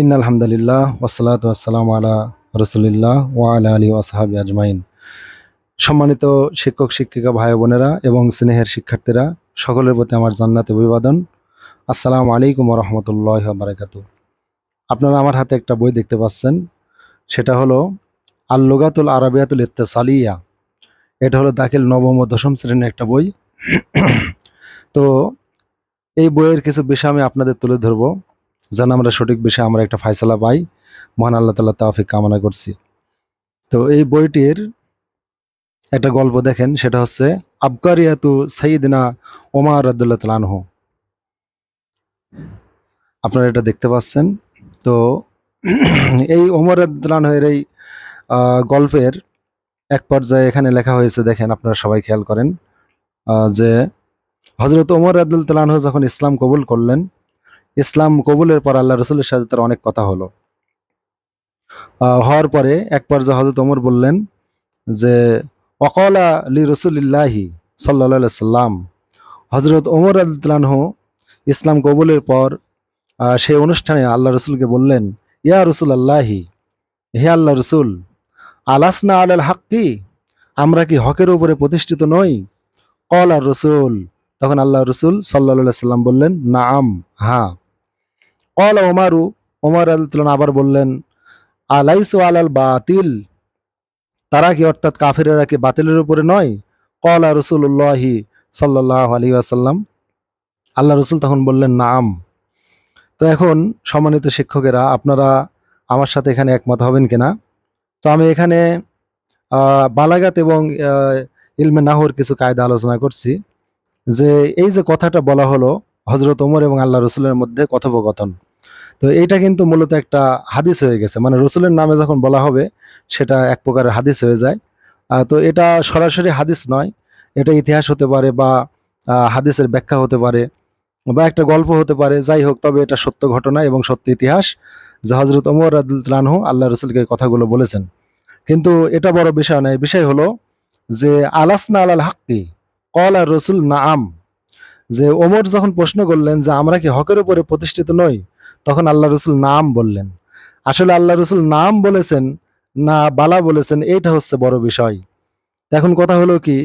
In আলহামদুলিল্লাহ ওসালাত আসসালাম আলা রসুলিল্লাহ ওয়ালা আলী ওয়াসাহাবি আজমাইন। সম্মানিত শিক্ষক, শিক্ষিকা ভাই বোনেরা এবং স্নেহের শিক্ষার্থীরা, সকলের প্রতি আমার জান্নাত অভিবাদন। আসসালামু আলাইকুম রহমতুল্লাহ বারাকাতু আপনারা আমার হাতে একটা বই দেখতে পাচ্ছেন, সেটা হলো আল্লুগাতুল আরবিয়াতুল ইত্তেসালিয়া। এটা হলো দাখিল নবম ও দশম শ্রেণির একটা বই। তো এই বইয়ের কিছু বিষয় আমি আপনাদের তুলে ধরবো। যেন আমরা সঠিক বিষয়ে আমরা একটা ফায়সালা পাই। মহান আল্লাহ তাল্লাহ তাফিক কামনা করছি। তো এই বইটির একটা গল্প দেখেন, সেটা হচ্ছে, আবকারিয়াতু সঈদিনা ওমার রদুল্লাহ তালানহ আপনারা এটা দেখতে পাচ্ছেন। তো এই ওমর রদুল্লাহের এই গল্পের এক পর্যায়ে এখানে লেখা হয়েছে, দেখেন আপনারা সবাই খেয়াল করেন যে হজরত ওমর রদুল্লাহ তালানহ যখন ইসলাম কবুল করলেন ইসলাম কবুলের পর আল্লাহ রসুলের সাথে তার অনেক কথা হলো। হওয়ার পরে এক পর্যায়ে হজরত ওমর বললেন যে, অকলা লি রসুলিল্লাহি সাল্লা সাল্লাম। হজরত ওমর আল্লাহ ইসলাম কবুলের পর সেই অনুষ্ঠানে আল্লাহ রসুলকে বললেন, ইয়া রসুল আল্লাহি হে আল্লাহ রসুল, আলাসনা আল আল হাক্কি, আমরা কি হকের উপরে প্রতিষ্ঠিত নই? কল আর রসুল, তখন আল্লাহ রসুল সাল্লা সাল্লাম বললেন না আম হ্যাঁ। কল ওমারু ওমর আল্লাহ আবার বললেন, আলাইসু আলাল বাতিল? তারা কি অর্থাৎ কাফিরেরা কি বাতিলের উপরে নয়? কলা রসুল্লাহি সাল্লাহ আলী আসাল্লাম আল্লাহ রসুল তখন বললেন, নাম। তো এখন সম্মানিত শিক্ষকেরা, আপনারা আমার সাথে এখানে একমত হবেন কিনা? তো আমি এখানে বালাগাত এবং ইলমে নাহর কিছু কায়দা আলোচনা করছি। যে এই যে কথাটা বলা হলো হজরত ওমর এবং আল্লাহ রসুলের মধ্যে কথোপকথন। তো এইটা কিন্তু মূলত একটা হাদিস হয়ে গেছে। মানে রসুলের নামে যখন বলা হবে, সেটা এক প্রকারের হাদিস হয়ে যায়। তো এটা সরাসরি হাদিস নয়। এটা ইতিহাস হতে পারে বা হাদিসের ব্যাখ্যা হতে পারে বা একটা গল্প হতে পারে, যাই হোক, তবে এটা সত্য ঘটনা এবং সত্য ইতিহাস যে হজরত ওমর রাদুল্লাহু আল্লাহ রসুলকে কথাগুলো বলেছেন। কিন্তু এটা বড় বিষয় নয়। বিষয় হলো যে, আলাসনা আলাল হাক্কি কল আর রসুল নাম যে ওমর যখন প্রশ্ন করলেন যে আমরা কি হকের উপরে প্রতিষ্ঠিত নই, তখন আল্লাহ রসুল নাম বললেন। আসলে আল্লাহ রসুল নাম বলেছেন, না বালা বলেছেন, এইটা হচ্ছে বড় বিষয়। এখন কথা হলো কি,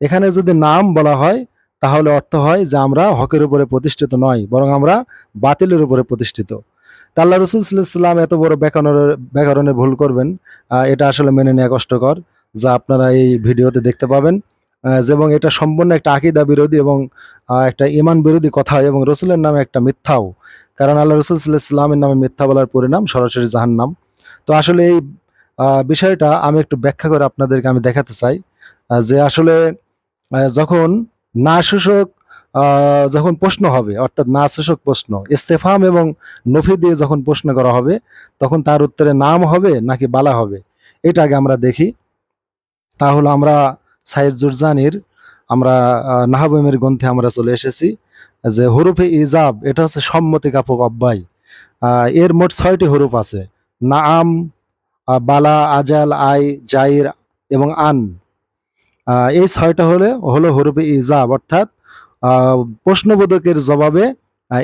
এখানে যদি নাম বলা হয়, তাহলে অর্থ হয় যে আমরা হকের উপরে প্রতিষ্ঠিত নয় বরং আমরা বাতিলের উপরে প্রতিষ্ঠিত। তা আল্লাহ রসুল সাল্লাম এত বড় ব্যাকরণের ব্যাকরণে ভুল করবেন এটা আসলে মেনে নেওয়া কষ্টকর। যা আপনারা এই ভিডিওতে দেখতে পাবেন। এবং এটা সম্পূর্ণ একটা আকিদা বিরোধী এবং একটা ইমান বিরোধী কথা এবং রসুলের নামে একটা মিথ্যাও। কারণ আল্লাহ রসুল ইসলামের নামে মিথ্যা বলার পরিণাম সরাসরি জাহান্নাম। তো আসলে এই বিষয়টা আমি একটু ব্যাখ্যা করে আপনাদেরকে আমি দেখাতে চাই যে আসলে যখন না শোষক যখন প্রশ্ন হবে, অর্থাৎ না শোষক প্রশ্ন, ইস্তেফাম এবং নফি দিয়ে যখন প্রশ্ন করা হবে, তখন তার উত্তরে নাম হবে নাকি বালা হবে, এটা আগে আমরা দেখি। তাহলে আমরা সাইদ জুরজানির আমরা নাহাবমের গ্রন্থে আমরা চলে এসেছি যে হরুফে ইজাব এটা হচ্ছে সম্মতি কাপক আহ, এর মোট ছয়টি হরুফ আছে নাম বালা আজাল আই জাইর এবং আন। এই ছয়টা হলে হলো হরুফে ইজাব অর্থাৎ প্রশ্নবোধকের জবাবে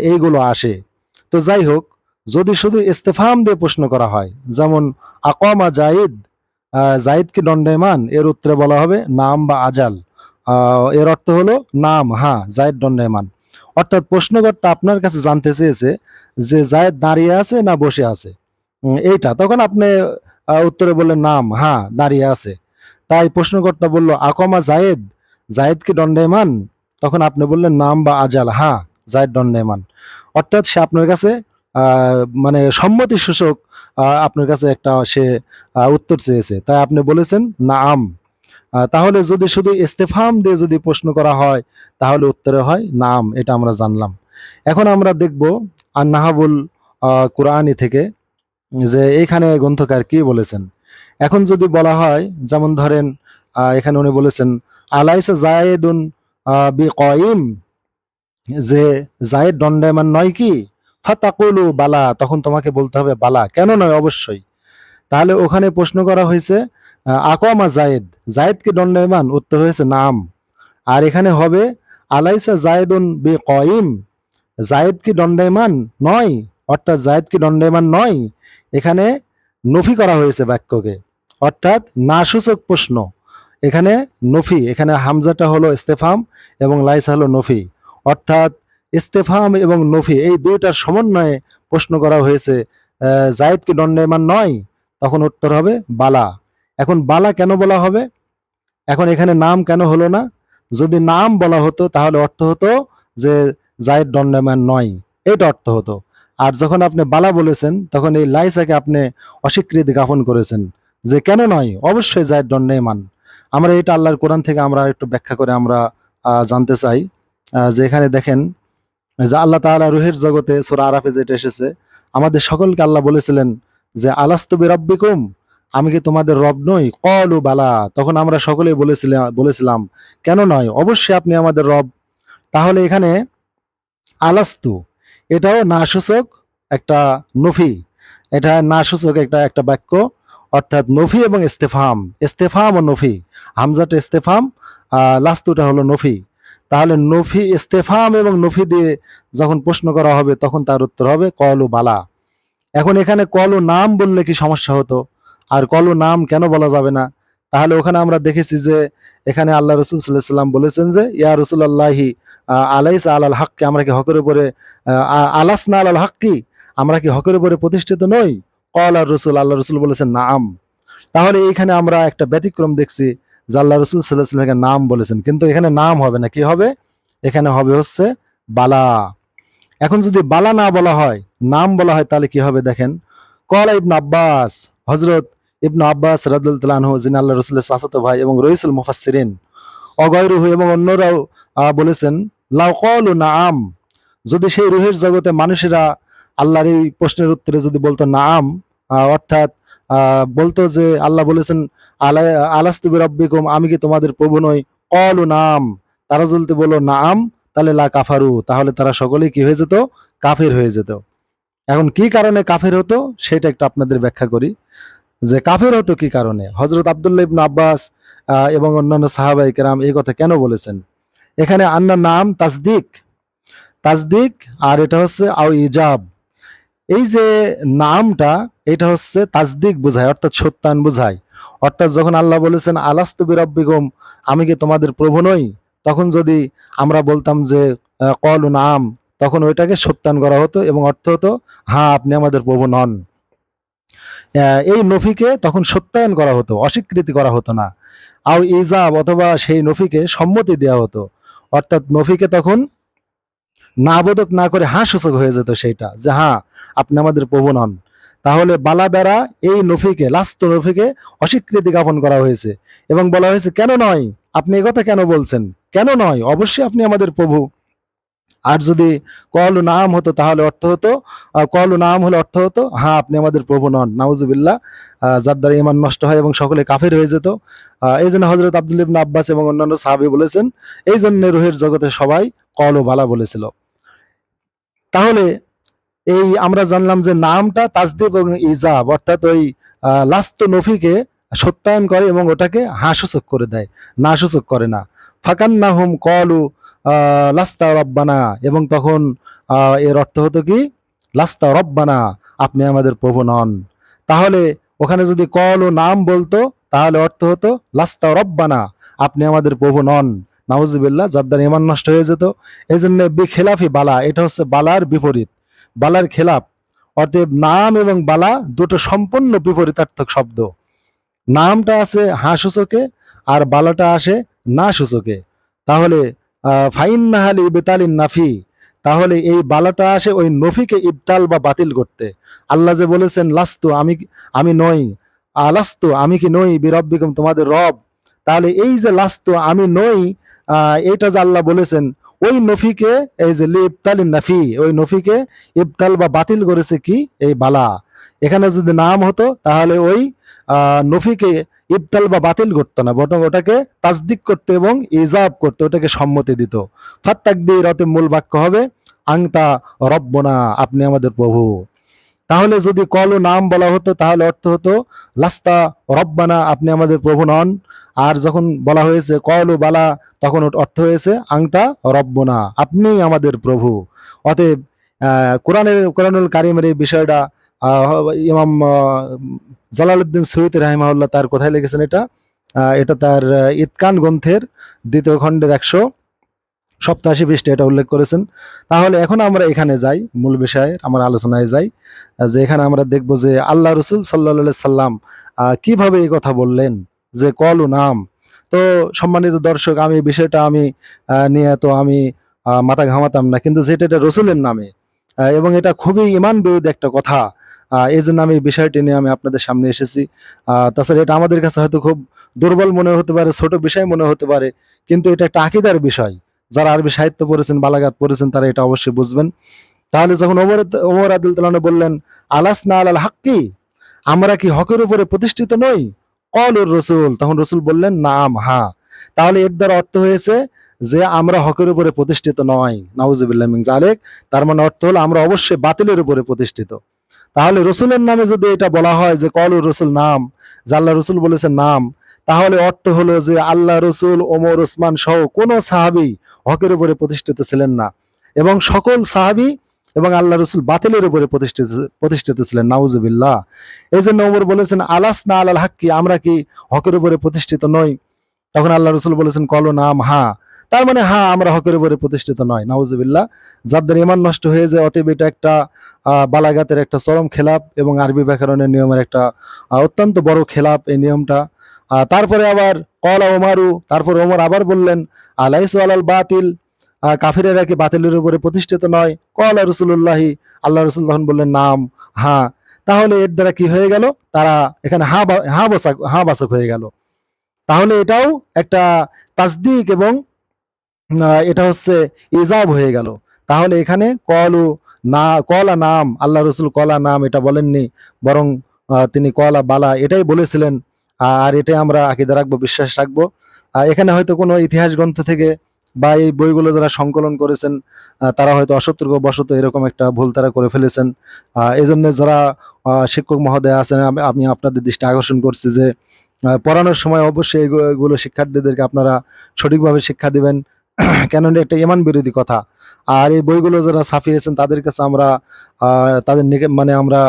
এইগুলো আসে। তো যাই হোক যদি শুধু ইস্তেফাম দিয়ে প্রশ্ন করা হয় যেমন আকমা জাইদ জাইদ কি দণ্ডায়মান, এর উত্তরে বলা হবে নাম বা আজাল। এর অর্থ হলো নাম হ্যাঁ জায়দ দণ্ডায়মান। অর্থাৎ প্রশ্নকর্তা আপনার কাছে জানতে চেয়েছে যে জায়দ দাঁড়িয়ে আছে না বসে আছে। এইটা। তখন আপনি উত্তরে বললেন নাম হ্যাঁ দাঁড়িয়ে আছে। তাই প্রশ্নকর্তা বলল, আকমা জায়েদ জায়েদ কি দণ্ডায়মান? তখন আপনি বললেন, নাম বা আজাল হ্যাঁ জায়েদ দণ্ডায়মান। অর্থাৎ সে আপনার কাছে মানে সম্মতি সূচক আপনার কাছে একটা সে উত্তর চেয়েছে। তাই আপনি বলেছেন নাম আহ, তাহলে যদি শুধু ইস্তেফাম দিয়ে যদি প্রশ্ন করা হয় তাহলে উত্তরে হয় নাম এটা আমরা জানলাম। এখন আমরা দেখব আর নাহাবুল আহ, থেকে যে এইখানে গ্রন্থকার কি বলেছেন। এখন যদি বলা হয় যেমন ধরেন এখানে উনি বলেছেন আলাইসা জায়েদুন বি কয়িম যে জায়েদ দণ্ডায়মান নয় কি? ফাতাকুলু বালা, তখন তোমাকে বলতে হবে বালা। কেন নয়? অবশ্যই। তাহলে ওখানে প্রশ্ন করা হয়েছে আকমা জায়েদ। জায়েদ কি দণ্ডায়মান উত্তর হয়েছে নাম। আর এখানে হবে, আলাইসা জায়েদুন বি কয়িম জায়েদ কি দণ্ডায়মান নয়, অর্থাৎ জায়েদ কি দণ্ডায়মান নয়। এখানে নফি করা হয়েছে বাক্যকে। অর্থাৎ না সূচক প্রশ্ন। এখানে নফি, এখানে হামজাটা হলো ইস্তেফাম এবং লাইসা হলো নফি। অর্থাৎ ইস্তেফাম এবং নফি, এই দুইটার সমন্বয়ে প্রশ্ন করা হয়েছে। জায়েদ কি দণ্ডায়মান নয়? তখন উত্তর হবে বালা। এখন বালা কেন বলা হবে? এখন এখানে নাম কেন হলো না? যদি নাম বলা হতো, তাহলে অর্থ হতো যে জায়েদ দণ্ডায়মান নয়। এটা অর্থ হতো। আর যখন আপনি বালা বলেছেন, তখন এই লাইসাকে আপনি অস্বীকৃতি জ্ঞাপন করেছেন যে কেন নয়? অবশ্যই জায়েদ দণ্ডায়মান। আমরা এটা আল্লাহর কোরআন থেকে আমরা একটু ব্যাখ্যা করে আমরা জানতে চাই। যে এখানে দেখেন যে আল্লাহ তাআলা রুহের জগতে সূরা আরাফে যেটা এসেছে, আমাদের সকলকে আল্লাহ বলেছিলেন যে, আলাস্তু বিরাব্বিকুম? আমি কি তোমাদের রব নই? কলু বালা। তখন আমরা সকলেই বলেছিলাম বলেছিলাম, কেন নয়? অবশ্যই আপনি আমাদের রব। তাহলে এখানে আলাস্তু, এটাও না সূচক একটা নফি, এটা না সূচক একটা একটা বাক্য, অর্থাৎ নফি এবং ইস্তেফাম। ইস্তেফাম ও নফি, হামজাটা ইস্তেফাম লাস্তুটা হলো নফি। তাহলে নফি ইস্তেফাম এবং নফি দিয়ে যখন প্রশ্ন করা হবে, তখন তার উত্তর হবে কলু বালা। এখন এখানে কলু নাম বললে কি সমস্যা হতো? আর কলু নাম কেন বলা যাবে না? তাহলে ওখানে আমরা দেখেছি যে, এখানে আল্লাহ রসুল সাল্লাহ সাল্লাম বলেছেন যে, ইয়া রসুল আল্লাহি আলাইস আল হাক্কি, আমরা কি হকের উপরে আলাস না আল হাক্কি? আমরা কি হকের উপরে প্রতিষ্ঠিত নই? কল আর রসুল, আল্লাহ রসুল বলেছেন, নাম। তাহলে এইখানে আমরা একটা ব্যতিক্রম দেখছি। আল্লাহ রসুল সাল্লাহ এখানে নাম বলেছেন। কিন্তু এখানে নাম হবে না কি হবে? এখানে হবে হচ্ছে বালা। এখন যদি বালা না বলা হয় নাম বলা হয় তাহলে কি হবে দেখেন? কলা ইবন আব্বাস হজরত ইবনু আব্বাস রাদুল্লাহ যিনি আল্লাহ রসুলের চাচাতো ভাই এবং রইসুল মুফাসসিরিন অগয়রুহু এবং অন্যরাও বলেছেন লাউ কলু নাম যদি সেই রুহের জগতে মানুষেরা আল্লাহর এই প্রশ্নের উত্তরে যদি বলতো নাম আহ, অর্থাৎ বলতো যে আল্লাহ বলেছেন, আলা আলাস্তুবি রব্বিকুম আমি কি তোমাদের প্রভু নই? কলু, নাম। তারা যদি বলো, নাম, তাহলে লা কাফারু, তাহলে তারা সকলেই কি হয়ে যেত? কাফের হয়ে যেত। এখন কি কারণে কাফের হতো? সেটা একটু আপনাদের ব্যাখ্যা করি। যে কাফের হতো কি কারণে? হজরত আবদুল্লাহ ইবনু আব্বাস এবং অন্যান্য সাহাবাই কেরাম এই কথা কেন বলেছেন? এখানে আন্না নাম তাসদিক। তাসদিক, আর এটা হচ্ছে আও ইজাব। এই যে নামটা এটা হচ্ছে তাসদিক বোঝায়, অর্থাৎ সত্যায়ন বোঝায়। অর্থাৎ যখন আল্লাহ বলেছেন, আলাস্তু বিরব্বিগম আমি কি তোমাদের প্রভু নই? তখন যদি আমরা বলতাম যে কল নাম তখন ওইটাকে সত্যায়ন করা হতো এবং অর্থ হতো হ্যাঁ আপনি আমাদের প্রভু নন। এই নফিকে তখন সত্যায়ন করা হতো, অস্বীকৃতি করা হতো না। আও ইজাব অথবা সেই নফিকে সম্মতি দেওয়া হতো। অর্থাৎ নফিকে তখন না বোধক না করে হাঁ সূচক হয়ে যেত সেইটা, যে হ্যাঁ আপনি আমাদের প্রভু নন। তাহলে বালা দ্বারা এই নফিকে লাস্ত নফিকে অস্বীকৃতি জ্ঞাপন করা হয়েছে। এবং বলা হয়েছে কেন নয়? আপনি কথা কেন বলছেন? কেন নয়? অবশ্যই আপনি আমাদের প্রভু। আর যদি কল নাম হতো তাহলে অর্থ হতো। কল নাম হলে অর্থ হতো হ্যাঁ আপনি আমাদের প্রভু নন। নাউজুবিল্লাহ। আহ, যার দ্বারা ইমান নষ্ট হয় এবং সকলে কাফের হয়ে যেত। এই জন্য হজরত আব্দুল ইবনে আব্বাস এবং অন্যান্য সাহাবি বলেছেন এই জন্য রুহের জগতে সবাই কল ও বালা বলেছিল। তাহলে এই আমরা জানলাম যে নামটা তাজদিব এবং ইজাব, অর্থাৎ ওই লাস্ত নফিকে সত্যায়ন করে এবং ওটাকে হাসূচক করে দেয় না সূচক করে না। ফাকান্না হুম কলু লাস্তা রব্বানা, এবং তখন এর অর্থ হতো কি? লাস্তা রব্বানা, আপনি আমাদের প্রভু নন। তাহলে ওখানে যদি কল ও নাম বলতো, তাহলে অর্থ হতো লাস্তা রব্বানা, আপনি আমাদের প্রভু নন। নাউজুবিল্লাহ, যার দ্বারা ইমান নষ্ট হয়ে যেত। এই জন্য খেলাফি বালা, এটা হচ্ছে বালার বিপরীত। বালার খেলাপ। অতএব নাম এবং বালা দুটো সম্পূর্ণ বিপরীতার্থক শব্দ। নামটা আছে হা সূচকে আর বালাটা আসে না সূচকে তাহলে ফাইন নাহালি বেতালিন নাফি। তাহলে এই বালাটা আসে ওই নফিকে ইবতাল বা বাতিল করতে। আল্লাহ যে বলেছেন, লাস্তু আমি আমি নই। আলাস্তু আমি কি নই? বিরব্বিকুম তোমাদের রব। তাহলে এই যে লাস্তু আমি নই এইটা যে আল্লাহ বলেছেন ওই নফিকে, এই যে লি ইবতালিন নাফি, ওই নফিকে ইবতাল বা বাতিল করেছে কি? এই বালা। এখানে যদি নাম হতো, তাহলে ওই নফিকে ইবতাল বা বাতিল করতো না, বরং ওটাকে তাজদিক করতে এবং ইজাব করতে, ওটাকে সম্মতি দিত। ফাত্তাক দিয়ে রতে মূল বাক্য হবে, আংতা রব্বনা, আপনি আমাদের প্রভু। তাহলে যদি কল নাম বলা হতো, তাহলে অর্থ হতো, লাস্তা রব্বানা আপনি আমাদের প্রভু নন। আর যখন বলা হয়েছে কল ও বালা তখন অর্থ হয়েছে, আংতা রব্বনা আপনিই আমাদের প্রভু। অতএব কোরআনের, কোরআনুল কারিমের এই বিষয়টা ইমাম জালালউদ্দিন সৈয়দ রাহিমাহুল্লাহ তার কোথায় লিখেছেন এটা? এটা তার ইতকান গ্রন্থের দ্বিতীয় খণ্ডের একশো সপ্তাশি পৃষ্ঠে এটা উল্লেখ করেছেন। তাহলে এখন আমরা এখানে যাই, মূল বিষয়ে আমার আলোচনায় যাই, যে এখানে আমরা দেখব যে আল্লাহ রসুল সাল্লা সাল্লাম কীভাবে এই কথা বললেন যে কলু নাম। তো সম্মানিত দর্শক, আমি বিষয়টা আমি নিয়ে তো আমি মাথা ঘামাতাম না, কিন্তু যেটা এটা রসুলের নামে এবং এটা খুবই ইমান বিরোধী একটা কথা এই জন্য আমি বিষয়টি নিয়ে আমি আপনাদের সামনে এসেছি। তাছাড়া এটা আমাদের কাছে হয়তো খুব দুর্বল মনে হতে পারে, ছোট বিষয় মনে হতে পারে, কিন্তু এটা একটা আকিদার বিষয়। যারা আরবি সাহিত্য পড়েছেন, বালাগাত পড়েছেন, তারা এটা অবশ্যই বুঝবেন। তাহলে যখন ওমর ওমর আদুল তালানো বললেন আলাস না আলাল হাক্কি? আমরা কি হকের উপরে প্রতিষ্ঠিত নই? কলুর রসুল, তখন রসুল বললেন, নাম হা তাহলে এর দ্বারা অর্থ হয়েছে যে আমরা হকের উপরে প্রতিষ্ঠিত নয় নাউজুবিল্লাহ মিন জালেক তার মানে অর্থ হলো আমরা অবশ্যই বাতিলের উপরে প্রতিষ্ঠিত। তাহলে রসুলের নামে যদি এটা বলা হয় যে কলুর রসুল নাম আল্লাহ রসুল বলেছেন নাম, তাহলে অর্থ হলো যে আল্লাহ রসুল, ওমর, ওসমান সহ কোনো সাহাবি হকের উপরে প্রতিষ্ঠিত ছিলেন না। এবং সকল সাহাবি এবং আল্লাহ রসুল বাতিলের উপরে প্রতিষ্ঠিত প্রতিষ্ঠিত ছিলেন, নাউজুবিল্লাহ। এই জন্য ওমর বলেছেন আলাস না আলাল হাক্কি, আমরা কি হকের উপরে প্রতিষ্ঠিত নই? তখন আল্লাহ রসুল বলেছেন কলো নাম হা তার মানে হ্যাঁ আমরা হকের উপরে প্রতিষ্ঠিত নয়, নাউজুবিল্লাহ। যাদের ইমান নষ্ট হয়ে যায়, অতএব এটা একটা বালাগাতের একটা চরম খেলাপ এবং আরবি ব্যাকরণের নিয়মের একটা অত্যন্ত বড় খেলাপ এই নিয়মটা। তারপরে আবার কলা ওমারু, তারপর ওমর আবার বললেন, আলাইসু আলাল বাতিল কাফিরেরা কি বাতিলের উপরে প্রতিষ্ঠিত নয়? কলা রসুল্লাহি আল্লাহ রসুল তখন বললেন, নাম হ্যাঁ। তাহলে এর দ্বারা কি হয়ে গেল? তারা এখানে হা হা বসাক, হা বাসক হয়ে গেল। তাহলে এটাও একটা তাসদিক এবং এটা হচ্ছে ইজাব হয়ে গেল। তাহলে এখানে কলু না, কলা নাম, আল্লাহ রসুল কলা নাম এটা বলেননি, বরং তিনি কলা বালা এটাই বলেছিলেন আর এটাই আমরা আকিদা রাখব, বিশ্বাস রাখব। এখানে হয়তো কোনো ইতিহাস গ্রন্থ থেকে বা এই বইগুলো যারা সংকলন করেছেন তারা হয়তো অসতর্ক বশত এরকম একটা ভুল তারা করে ফেলেছেন। এই জন্য যারা শিক্ষক মহোদয় আছেন, আমি- আপনাদের দৃষ্টি আকর্ষণ করছি যে পড়ানোর সময় অবশ্যই এগু- এগুলো শিক্ষার্থীদেরকে আপনারা সঠিকভাবে শিক্ষা দিবেন। কেননা এটা ইমান বিরোধী কথা। আর এই বইগুলো যারা ছাপিয়েছেন তাদের কাছে আমরা তাদের মানে আমরা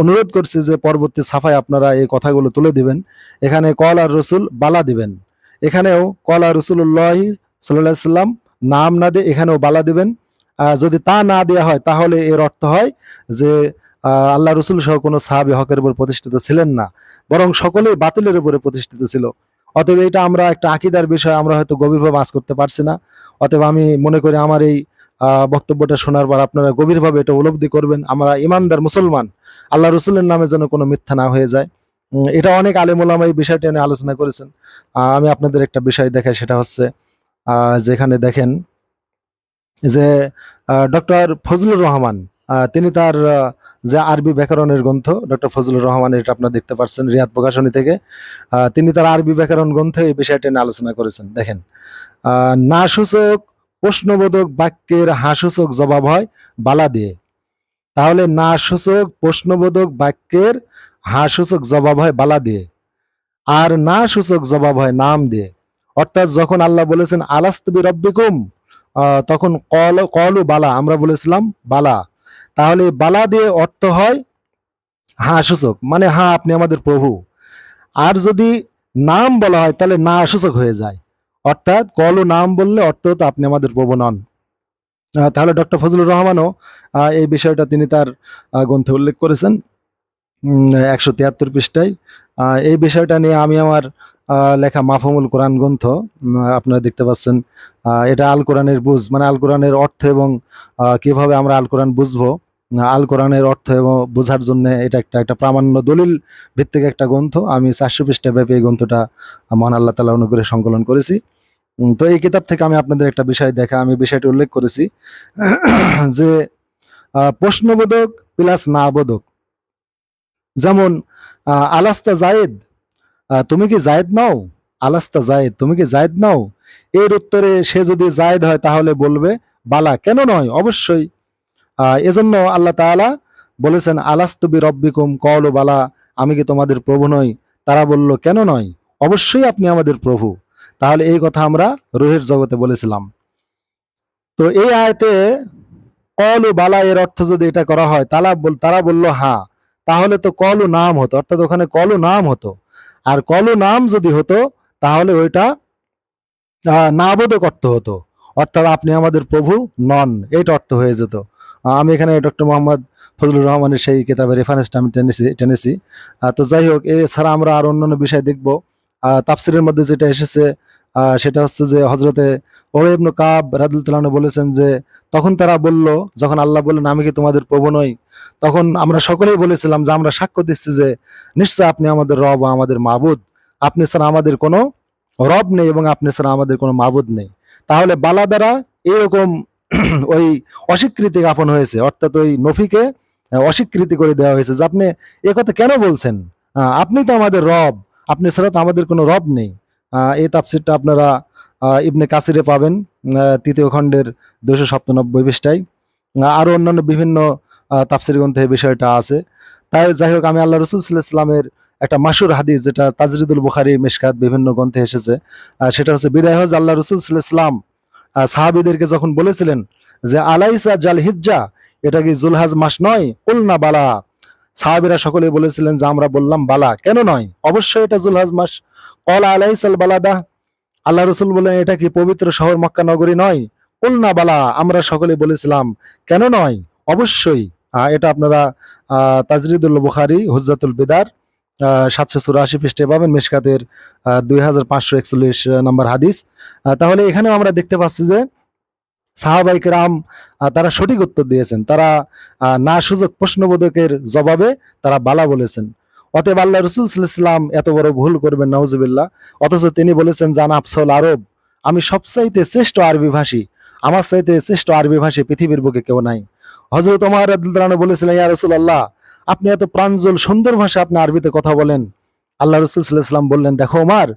অনুরোধ করছি যে পরবর্তী ছাফায় আপনারা এই কথাগুলো তুলে দিবেন। এখানে কল আর রসুল বালা দিবেন। এখানেও কল আর রসুল্লাহ সাল্লাহ সাল্লাম নাম না দিয়ে এখানেও বালা দিবেন। যদি তা না দেওয়া হয়, তাহলে এর অর্থ হয় যে আল্লাহ রসুল সহ কোনো সাহাবি হকের উপর প্রতিষ্ঠিত ছিলেন না, বরং সকলেই বাতিলের উপরে প্রতিষ্ঠিত ছিল। অতএব এটা আমরা একটা আকিদার বিষয়, আমরা হয়তো গভীরভাবে আজ করতে পারছি না। অতএব আমি মনে করি আমার এই বক্তব্যটা শোনার পর আপনারা গভীরভাবে এটা উপলব্ধি করবেন। আমরা ইমানদার মুসলমান আল্লাহ রসুলের নামে যেন কোনো মিথ্যা না হয়ে যায়। এটা অনেক আলেমুলামা এই বিষয়টি নিয়ে আলোচনা করেছেন। আমি আপনাদের একটা বিষয় দেখাই সেটা হচ্ছে যেখানে দেখেন যে ডক্টর ফজলুর রহমান তিনি তার যে আরবি ব্যাকরণের গ্রন্থ ডক্টর ফজলুর রহমান এটা আপনারা দেখতে পাচ্ছেন রিয়াদ প্রকাশনী থেকে তিনি তার আরবি ব্যাকরণ গ্রন্থে এই বিষয়টি নিয়ে আলোচনা করেছেন। দেখেন আহ, না সূচক প্রশ্নবোধক বাক্যের হাসূচক জবাব হয় বালা দিয়ে। তাহলে না সূচক প্রশ্নবোধক বাক্যের হাসূচক জবাব হয় বালা দিয়ে আর না সূচক জবাব হয় নাম দিয়ে। অর্থাৎ যখন আল্লাহ বলেছেন আলাস্তবি রব্বিকুম তখন কল, কলু বালা, আমরা বলেছিলাম বালা। তাহলে বালা দিয়ে অর্থ হয় হ্যাঁ সূচক মানে হ্যাঁ আপনি আমাদের প্রভু। আর যদি নাম বলা হয়, তাহলে না সূচক হয়ে যায়। অর্থাৎ কল ও নাম বললে অর্থ তো আপনি আমাদের প্রভু নন তাহলে ডক্টর ফজলুর রহমানও এই বিষয়টা তিনি তার গ্রন্থে উল্লেখ করেছেন একশো তিয়াত্তর পৃষ্ঠায়। এই বিষয়টা নিয়ে আমি আমার লেখা মাফহুমুল কোরআন গ্রন্থ আপনারা দেখতে পাচ্ছেন এটা আল কোরআনের বুঝ মানে আল কোরআনের অর্থ এবং কীভাবে আমরা আল কোরআন বুঝব আল কোরআনের অর্থ এবং বোঝার জন্য এটা একটা একটা প্রামাণ্য দলিল ভিত্তিক একটা গ্রন্থ। আমি চারশো পৃষ্ঠা ব্যাপী এই গ্রন্থটা মহান আল্লাহ তালা অনুগ্রহে সংকলন করেছি। তো এই কিতাব থেকে আমি আপনাদের একটা বিষয় দেখা, আমি বিষয়টি উল্লেখ করেছি, যে প্রশ্নবোধক প্লাস না বোধক যেমন আলাস্তা জায়েদ তুমি কি জায়েদ নাও? আলাস্তা জায়েদ, তুমি কি জায়েদ নাও? এর উত্তরে সে যদি জায়েদ হয় তাহলে বলবে, বালা, কেন নয়? অবশ্যই। এজন্য আল্লাহ তাআলা বলেছেন আলাস্তবি রব্বিকুম কল বালা, আমি কি তোমাদের প্রভু নই? তারা বলল, কেন নয়? অবশ্যই আপনি আমাদের প্রভু। তাহলে এই কথা আমরা রুহের জগতে বলেছিলাম। তো এই আয়তে কলু বালা এর অর্থ যদি এটা করা হয় তারা বল তারা বলল হ্যাঁ তাহলে তো কলু নাম হতো। অর্থাৎ ওখানে কলু নাম হতো। আর কলু নাম যদি হতো তাহলে ওইটা আহ, নাবোধক অর্থ হতো। অর্থাৎ আপনি আমাদের প্রভু নন এইটা অর্থ হয়ে যেত। আমি এখানে ডক্টর মোহাম্মদ ফজলুর রহমানের সেই কিতাবের রেফারেন্সটা আমি টেনেছি টেনেছি। তো যাই হোক এছাড়া আমরা আর অন্যান্য বিষয় দেখব। তাফসিরের মধ্যে যেটা এসেছে সেটা হচ্ছে যে হজরতে ওয়েবনু কাব রাদুল্লাহ বলেছেন যে, তখন তারা বলল, যখন আল্লাহ বললেন, আমি কি তোমাদের প্রভু নই? তখন আমরা সকলেই বলেছিলাম যে, আমরা সাক্ষ্য দিচ্ছি যে নিশ্চয় আপনি আমাদের রব আমাদের মাবুদ। আপনি ছাড়া আমাদের কোনো রব নেই এবং আপনি ছাড়া আমাদের কোনো মাবুদ নেই। তাহলে বালা দ্বারা এরকম ওই অস্বীকৃতি জ্ঞাপন হয়েছে, অর্থাৎ ওই নফিকে অস্বীকৃতি করে দেওয়া হয়েছে যে, আপনি এ কথা কেন বলছেন? আপনি তো আমাদের রব, আপনি ছাড়া তো আমাদের কোনো রব নেই। এই তাফসিরটা আপনারা ইবনে কাসিরে পাবেন তৃতীয় খণ্ডের দুশো সপ্তানব্বই পৃষ্ঠায়। আরও অন্যান্য বিভিন্ন আহ, তাফসির গ্রন্থে বিষয়টা আছে। তাই যাই হোক আমি আল্লাহ রসুল ইসলামের একটা মাসুর হাদিস যেটা তাজরিদুল বুখারি মিশকাত বিভিন্ন গ্রন্থে এসেছে সেটা হচ্ছে বিদায় হজ আল্লাহ রসুল ইসলাম সাহাবীদেরকে যখন বলেছিলেন যে আলাইসা জাল হিজ্জা এটা কি জুলহাজ মাস নয়? উলনা বালা। সাহাবিরা সকলে বলেছিলেন যে আমরা বললাম বালা। কেন নয়? অবশ্যই এটা জুলহাজ মাস কল আলাইসাল বালাদা। আল্লাহ রসুল বললেন, এটা কি পবিত্র শহর মক্কা নগরী নয়? উলনা বালা, আমরা সকলে বলেছিলাম, কেন নয়? অবশ্যই। এটা আপনারা তাজরিদুল বুখারি হুজ্জাতুল বিদার সাতশো চুরাশি পৃষ্ঠে পাবেন মেশকাতের দুই হাজার পাঁচশো একচল্লিশ নম্বর হাদিস। তাহলে এখানেও আমরা দেখতে পাচ্ছি যে সাহাবাইক রাম তারা সঠিক উত্তর দিয়েছেন। তারা না সুযোগ প্রশ্নবোধকের জবাবে তারা বালা বলেছেন। অতএব আল্লাহ রসুল সাল্লাম এত বড় ভুল করবেন নওজুবিল্লাহ অথচ তিনি বলেছেন, জান আফসল আরব, আমি সবচাইতে শ্রেষ্ঠ আরবি ভাষী। আমার চাইতে শ্রেষ্ঠ আরবি ভাষী পৃথিবীর বুকে কেউ নাই। হজরত ওমর বলেছিলেন, ইয়া রাসূলুল্লাহ, আপনি এত প্রাঞ্জল সুন্দর ভাষা আপনি আরবিতে কথা বলেন। আল্লাহ রসুল সাল্লাম বললেন, দেখো ওমর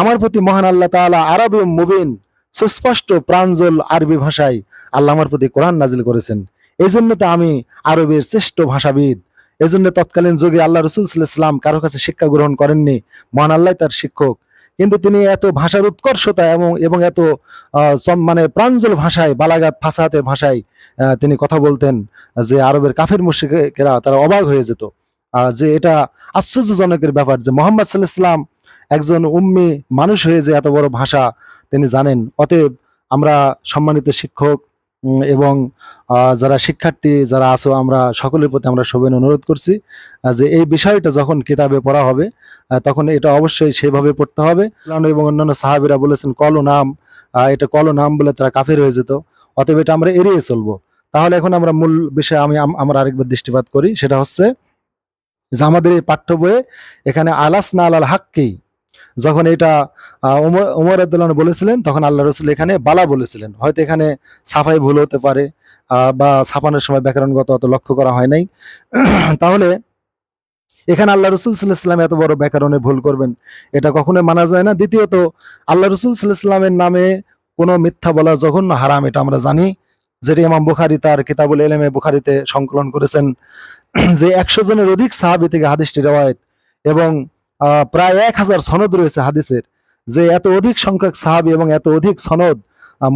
আমার প্রতি মহান আল্লাহ তাআলা আরবি মুবিন, সুস্পষ্ট প্রাঞ্জল আরবি ভাষায় আল্লাহ আমার প্রতি কোরআন নাজিল করেছেন। এই জন্য তো আমি আরবের শ্রেষ্ঠ ভাষাবিদ। এই জন্য তৎকালীন যুগে আল্লাহ রসুল সাল্লাম কারও কাছে শিক্ষা গ্রহণ করেননি। মহান আল্লাহ তার শিক্ষক। কিন্তু তিনি এত ভাষার উৎকর্ষতা এবং এবং এত মানে প্রাঞ্জল ভাষায় বালাগাত ফাসাহাতের ভাষায় তিনি কথা বলতেন যে আরবের কাফের মুশরিকেরা তারা অবাক হয়ে যেত। যে এটা আশ্চর্যজনকের ব্যাপার যে মোহাম্মদ সাল্লাহ একজন উম্মি মানুষ হয়ে যে এত বড় ভাষা তিনি জানেন। অতএব আমরা সম্মানিত শিক্ষক এবং যারা শিক্ষার্থী যারা আছো, আমরা সকলের প্রতি আমরা সবাই অনুরোধ করছি যে এই বিষয়টা যখন কিতাবে পড়া হবে তখন এটা অবশ্যই সেভাবে পড়তে হবে। এবং অন্যান্য সাহাবিরা বলেছেন কল নাম এটা কল নাম বলে তারা কাফের হয়ে যেত, অতএব এটা আমরা এড়িয়ে চলবো। তাহলে এখন আমরা মূল বিষয়ে আমি, আম- আমরা আরেকবার দৃষ্টিপাত করি, সেটা হচ্ছে যে আমাদের এই পাঠ্য বইয়ে এখানে আলাস না আলাল হাক্কি যখন এটা ওমর আব্দুল্লাহ বলেছিলেন, তখন আল্লাহ রসুল এখানে বালা বলেছিলেন। হয়তো এখানে সাফাই ভুল হতে পারে বা ছাপানোর সময় ব্যাকরণগত অত লক্ষ্য করা হয় নাই। তাহলে এখানে আল্লাহ রসুল সাল্লাহাম এত বড় ব্যাকরণে ভুল করবেন, এটা কখনোই মানা যায় না। দ্বিতীয়ত, আল্লাহ রসুল সাল্লাহামের নামে কোনো মিথ্যা বলা জঘন্য হারাম, এটা আমরা জানি। যেটি ইমাম বুখারি তার কিতাবুল এলেমে বুখারিতে সংকলন করেছেন, যে একশো জনের অধিক সাহাবি থেকে হাদিসটি রেওয়ায়ত এবং প্রায় এক হাজার সনদ রয়েছে হাদিসের, যে এত অধিক সংখ্যক সাহাবি এবং এত অধিক সনদ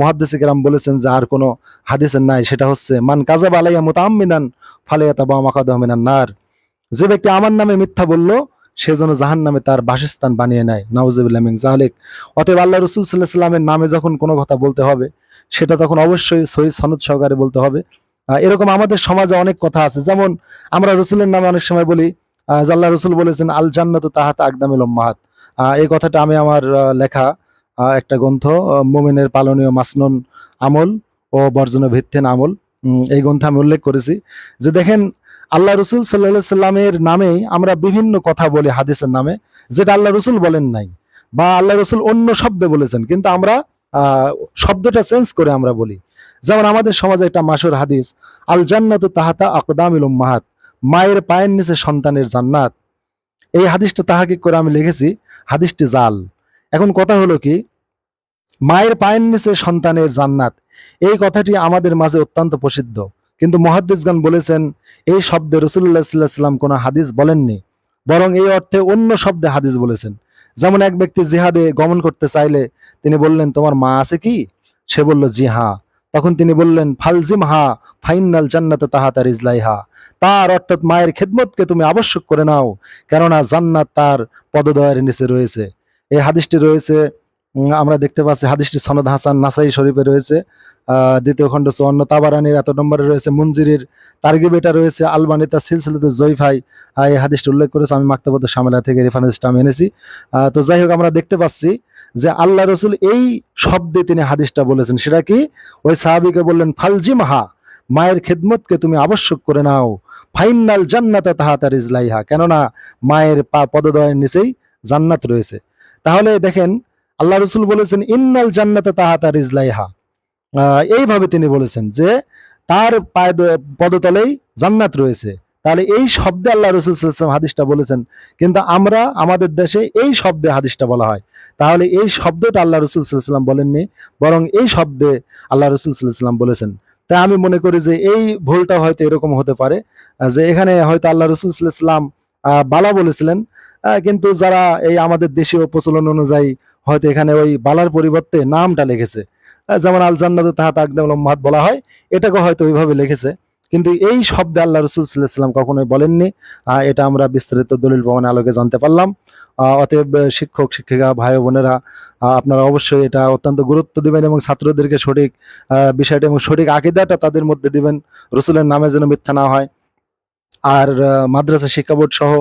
মহাদ্দেশিকেরাম বলেছেন যে আর কোনো হাদিসের নাই। সেটা হচ্ছে, মান কাজাব আলাইয়া মুতাম্মিনান ফালিয়াতা বা মাকাদাহ মিনান নার। যে ব্যক্তি আমার নামে মিথ্যা বলল, সে যেন জাহান নামে তার বাসস্থান বানিয়ে নেয়। নাউজুবিল্লাহ মিন জালিক অতএব আল্লাহ রসুল সাল্লাহ সাল্লামের নামে যখন কোনো কথা বলতে হবে, সেটা তখন অবশ্যই সহি সনদ সহকারে বলতে হবে। এরকম আমাদের সমাজে অনেক কথা আছে। যেমন আমরা রসুলের নামে অনেক সময় বলি আল্লাহ রসুল বলেছেন আল জান্নাত তাহাত আকদামিল আহ, এই কথাটা আমি আমার লেখা একটা গ্রন্থ মুমিনের পালনীয় মাসনুন আমল ও বর্জন ভিত্তিন আমল। এই গ্রন্থে আমি উল্লেখ করেছি যে দেখেন আল্লাহ রসুল সাল্লাহ সাল্লামের নামেই আমরা বিভিন্ন কথা বলি হাদিসের নামে যেটা আল্লাহ রসুল বলেন নাই বা আল্লাহ রসুল অন্য শব্দে বলেছেন কিন্তু আমরা শব্দটা চেঞ্জ করে আমরা বলি। যেমন আমাদের সমাজে একটা মাসুর হাদিস আল জান্নাতু তাহাতা আকদামিল উম্মাহাত। মায়ের পায়ের নিচে সন্তানের জান্নাত। এই হাদিসটা তাহাকে করে আমি লিখেছি, হাদিসটি জাল। এখন কথা হলো কি, মায়ের পায়ের নিচে সন্তানের জান্নাত, এই কথাটি আমাদের মাঝে অত্যন্ত প্রসিদ্ধ। কিন্তু মহাদ্দিসগণ বলেছেন, এই শব্দে রসুল্লাহ সাল্লাহ সাল্লাম কোনো হাদিস বলেননি। বরং এই অর্থে অন্য শব্দে হাদিস বলেছেন। যেমন এক ব্যক্তি জিহাদে গমন করতে চাইলে তিনি বললেন, তোমার মা আছে কি? সে বলল, জি হ্যাঁ। তখন তিনি বললেন, ফালজিম হা ফাইনাল জান্নাত তাহাতার ইজলাইহা তার অর্থাৎ মায়ের খেদমতকে তুমি আবশ্যক করে নাও। কেননা জান্নাত তার পদদয়ের নিচে রয়েছে। এই হাদিসটি রয়েছে আমরা দেখতে পাচ্ছি হাদিসটি সনদ হাসান নাসাই শরীফে রয়েছে। দ্বিতীয় খণ্ড চুয়ান্ন তাবারানির এত নম্বরে রয়েছে মঞ্জিরির তার্গিব এটা রয়েছে আলবানি তার সিলসিলাতে জয়ফাই আহ, এই হাদিসটি উল্লেখ করেছে আমি মাক্তাবত সামেলা থেকে রেফারেন্সটা আমি এনেছি। তো যাই হোক আমরা দেখতে পাচ্ছি যে আল্লাহ রসুল এই শব্দে তিনি হাদিসটা বলেছেন। সেটা কি? ওই সাহাবিকে বললেন ফালজিম হা মায়ের খেদমতকে তুমি আবশ্যক করে নাও। ফাইনাল জান্নাত তাহাতার ইজলাইহা কেননা মায়ের পা পদদয়ের নিচেই জান্নাত রয়েছে। তাহলে দেখেন, আল্লাহ রসুল বলেছেন, ইন্নাল জান্নাত তাহাতার ইজলাইহা এইভাবে তিনি বলেছেন যে, তার পায়ে পদতলেই জান্নাত রয়েছে। তাহলে এই শব্দে আল্লাহ রসুল সাল্লাম হাদিসটা বলেছেন। কিন্তু আমরা, আমাদের দেশে এই শব্দে হাদিসটা বলা হয়। তাহলে এই শব্দটা আল্লাহ রসুল সাল্লাম বলেননি, বরং এই শব্দে আল্লাহ রসুল সাল্লাম বলেছেন। তাই আমি মনে করি যে এই ভুলটা হয়তো এরকম হতে পারে যে এখানে হয়তো আল্লাহ রসুল ইসলাম বালা বলেছিলেন কিন্তু যারা এই আমাদের দেশীয় প্রচলন অনুযায়ী হয়তো এখানে ওই বালার পরিবর্তে নামটা লেগেছে যেমন আল তাহা তাহাত আকদাম মাহাত বলা হয় এটাকে হয়তো ওইভাবে লিখেছে। কিন্তু এই শব্দে আল্লাহ রসুল সাল্লাম কখনোই বলেননি। এটা আমরা বিস্তারিত দলিল প্রমাণ আলোকে জানতে পারলাম। অতএব শিক্ষক, শিক্ষিকা, ভাই বোনেরা আপনারা অবশ্যই এটা অত্যন্ত গুরুত্ব দিবেন এবং ছাত্রদেরকে সঠিক বিষয়টা এবং সঠিক আকিদাটা তাদের মধ্যে দিবেন। রসুলের নামে যেন মিথ্যা না হয়। আর মাদ্রাসা শিক্ষা বোর্ড সহ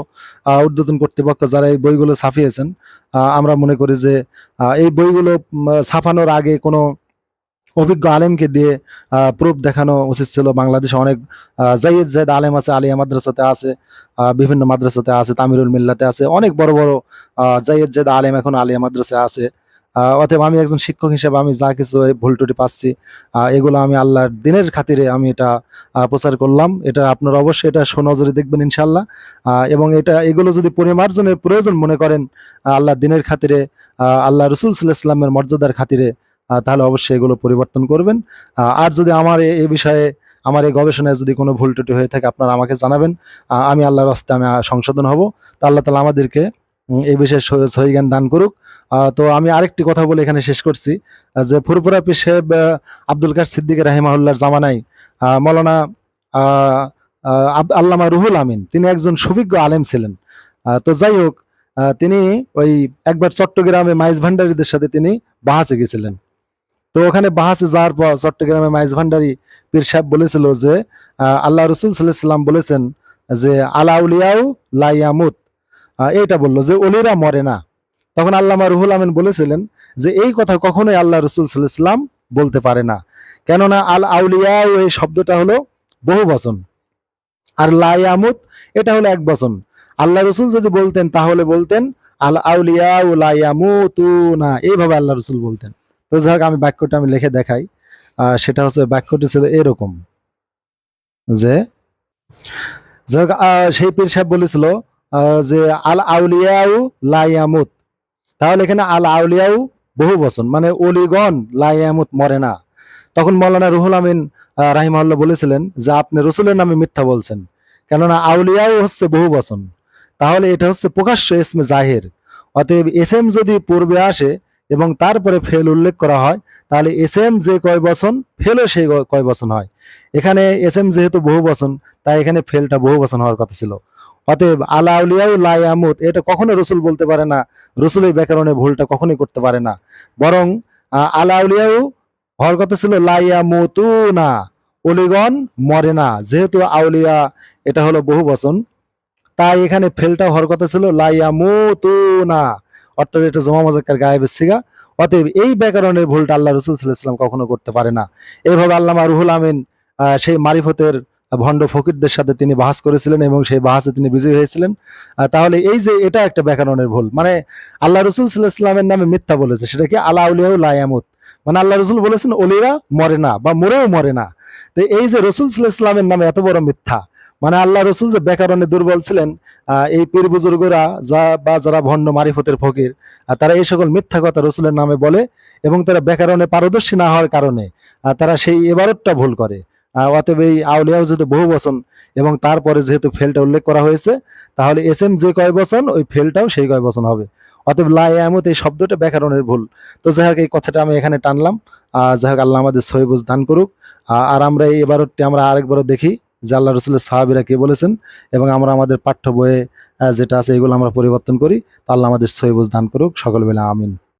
ঊর্ধ্বতন কর্তৃপক্ষ যারা এই বইগুলো ছাপিয়েছেন আমরা মনে করি যে এই বইগুলো ছাপানোর আগে কোনো অভিজ্ঞ আলেমকে দিয়ে প্রুফ দেখানো উচিত ছিল। বাংলাদেশে অনেক জাইদ জায়দ আলেম আছে আলিয়া মাদ্রাসাতে আছে বিভিন্ন মাদ্রাসাতে আছে তামিরুল মিল্লাতে আছে। অনেক বড় বড় জাইদ জায়দ আলেম এখন আলিয়া মাদ্রাসায় আছে। অতএব আমি একজন শিক্ষক হিসেবে আমি যা কিছু ভুল টুটি পাচ্ছি এগুলো আমি আল্লাহর দিনের খাতিরে আমি এটা প্রচার করলাম। এটা আপনারা অবশ্যই এটা সুনজরে দেখবেন ইনশাল্লাহ এবং এটা এগুলো যদি পরিমার্জনের প্রয়োজন মনে করেন আহ, আল্লাহর দিনের খাতিরে আল্লাহ রসুল সাল্লাহ ইসলামের মর্যাদার খাতিরে তাহলে অবশ্যই এগুলো পরিবর্তন করবেন। আর যদি আমার এ- এই বিষয়ে আমার এই গবেষণায় যদি কোনো ভুল ত্রুটি হয়ে থাকে আপনারা আমাকে জানাবেন। আমি আল্লাহর হস্তে আমি সংশোধন হব। তা আল্লাহ তালা আমাদেরকে এই বিষয়ে সহি জ্ঞান দান করুক। তো আমি আরেকটি কথা বলে এখানে শেষ করছি যে ফুরপুরা আহ, আব্দুল কার সিদ্দিক রাহিমাহুল্লার জামানায় মৌলানা আল্লামা রুহুল আমিন তিনি একজন সুবিজ্ঞ আলেম ছিলেন। তো যাই হোক তিনি ওই একবার চট্টগ্রামে মাইজ ভান্ডারীদের সাথে তিনি বাহাসে গেছিলেন। তো ওখানে বাহাসে যাওয়ার পর চট্টগ্রামে মাইজ ভান্ডারি পীর সাহেব বলেছিল যে আল্লাহ রসুল সাল্লাম বলেছেন যে, আলা উলিয়াউ লাইয়ামুত এইটা বলল যে অলিরা মরে না। তখন আল্লামা রুহুল আমিন বলেছিলেন যে, এই কথা কখনোই আল্লাহ রসুল সাল্লাম বলতে পারে না। কেননা, আল আউলিয়াউ এই শব্দটা হলো বহু বচন। আর লাইয়ামুত এটা হলো এক বচন। আল্লাহ রসুল যদি বলতেন, তাহলে বলতেন, আল আউলিয়াউ লাইয়ামুতু না এইভাবে আল্লাহ রসুল বলতেন। তো যাই আমি বাক্যটা আমি লিখে দেখাই। সেটা হচ্ছে বাক্যটি ছিল এরকম যে যাই সেই পীর সাহেব বলেছিল যে আল আউলিয়াউ লাইয়ামুত তাহলে এখানে আল আউলিয়াউ বহু বচন মানে অলিগণ লাইয়ামুত মরে না। তখন মৌলানা রুহুল আমিন আহ, রাহিমাহুল্লাহ বলেছিলেন যে আপনি রসুলের নামে মিথ্যা বলছেন কেননা আউলিয়াও হচ্ছে বহু বচন। তাহলে এটা হচ্ছে প্রকাশ্য এসমে জাহের। অতএব এস এম যদি পূর্বে আসে এবং তারপরে ফেল উল্লেখ করা হয় তাহলে এস এম যে কয় বসন ফেলও সেই কয় বসন হয়। এখানে এস এম যেহেতু বহু বসন তাই এখানে ফেলটা বহু বচন হওয়ার কথা ছিল। অতএব আলা আউলিয়াউ লাইয়ামুত এটা কখনো রসুল বলতে পারে না রসুল এই ব্যাকরণে ভুলটা কখনোই করতে পারে না। বরং আহ, আলা আউলিয়াউ হওয়ার কথা ছিল লাইয়া লাইয়ামুতু না অলিগণ মরে না যেহেতু আউলিয়া এটা হলো বহু বচন। তাই এখানে ফেলটা হওয়ার কথা ছিল লাইয়ামুতু না অর্থাৎ এটা জমা মজাক্কার গায়েবের সিগা। অতএব এই ব্যাকরণের ভুলটা আল্লাহ রসুল সাল্লাম কখনো করতে পারে না। এইভাবে আল্লামা রুহুল আমিন সেই মারিফতের ভণ্ড ফকিরদের সাথে তিনি বাহাস করেছিলেন এবং সেই বাহাসে তিনি বিজয়ী হয়েছিলেন। তাহলে এই যে এটা একটা ব্যাকরণের ভুল মানে আল্লাহ রসুল সাল্লাহ ইসলামের নামে মিথ্যা বলেছে সেটা কি আল্লাহ উলিয়াউ লায়ামুত মানে আল্লাহ রসুল বলেছেন অলিরা মরে না বা মরেও মরে না। তো এই যে রসুল সাল্লাহ ইসলামের নামে এত বড় মিথ্যা মানে আল্লাহ রসুল যে ব্যাকরণে দুর্বল ছিলেন এই পীর বুজুর্গরা যা বা যারা ভণ্ড মারিফতের ফকির তারা এই সকল মিথ্যা কথা রসুলের নামে বলে এবং তারা ব্যাকরণে পারদর্শী না হওয়ার কারণে তারা সেই এবারতটা ভুল করে। অতএব এই আউলিয়াও যেহেতু বহু বচন এবং তারপরে যেহেতু ফেলটা উল্লেখ করা হয়েছে, তাহলে এস এম যে কয় বচন, ওই ফেলটাও সেই কয় বচন হবে। অতএব লা ইয়ামুত এই শব্দটা ব্যাকরণের ভুল। তো যাই হোক, এই কথাটা আমি এখানে টানলাম। যাই হোক, আল্লাহ আমাদের সহিবুজ দান করুক। আর আমরা এই এবারটি আমরা আরেকবারও দেখি। যে আল্লাহ রসুলের সাহাবিরা কে বলেছেন? এবং আমরা আমাদের পাঠ্য বইয়ে যেটা আছে এগুলো আমরা পরিবর্তন করি। আল্লাহ আমাদের সহিবুজ দান করুক। সকল বেলা আমিন।